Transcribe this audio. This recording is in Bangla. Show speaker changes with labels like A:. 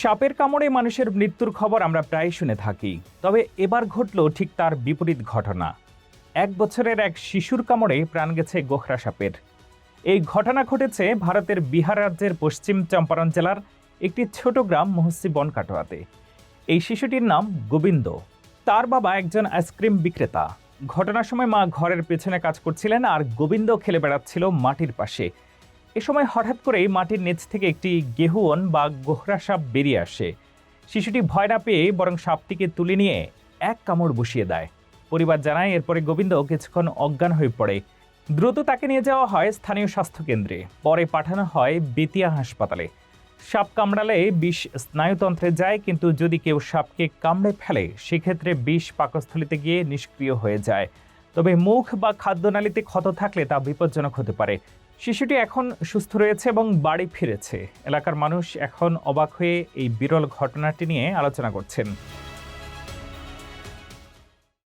A: সাপের কামড়ে মানুষের মৃত্যুর খবর আমরা প্রায় শুনে থাকি। তবে এবার ঘটল ঠিক তার বিপরীত ঘটনা। এক বছরের এক শিশুর কামড়ে প্রাণ গেছে গোখরা সাপের। এই ঘটনা ঘটেছে ভারতের বিহার রাজ্যের পশ্চিম চম্পারণ জেলার একটি ছোট গ্রাম মহস্সি বনকাটোয়াতে। এই শিশুটির নাম গোবিন্দ। তার বাবা একজন আইসক্রিম বিক্রেতা। ঘটনার সময় মা ঘরের পেছনে কাজ করছিলেন আর গোবিন্দ খেলে বেড়াচ্ছিল মাটির পাশে। এ সময় হঠাৎ করেই মাটির নিচ থেকে একটি গেহুয়ন বা গোহরা সাপ বেরিয়ে আসে। শিশুটি ভয় না পেয়ে বরং সাপটিকে তুলে নিয়ে এক কামড় বসিয়ে দেয়। পরিবার জানায়, এরপরে গোবিন্দ কিছুক্ষণ অজ্ঞান হয়ে পড়ে। দ্রুত তাকে নিয়ে যাওয়া হয় স্থানীয় স্বাস্থ্যকেন্দ্রে। পরে পাঠানো হয় বেতিয়া হাসপাতালে। সাপ কামড়ালে বিষ স্নায়ুতন্ত্রে যায়, কিন্তু যদি কেউ সাপকে কামড়ে ফেলে, সেক্ষেত্রে বিষ পাকস্থলিতে গিয়ে নিষ্ক্রিয় হয়ে যায়। তবে মুখ বা খাদ্যনালীতে ক্ষত থাকলে তা বিপজ্জনক হতে পারে। শিশুটি এখন সুস্থ রয়েছে এবং বাড়ি ফিরেছে। এলাকার মানুষ এখন অবাক হয়ে এই বিরল ঘটনাটি নিয়ে আলোচনা করছেন।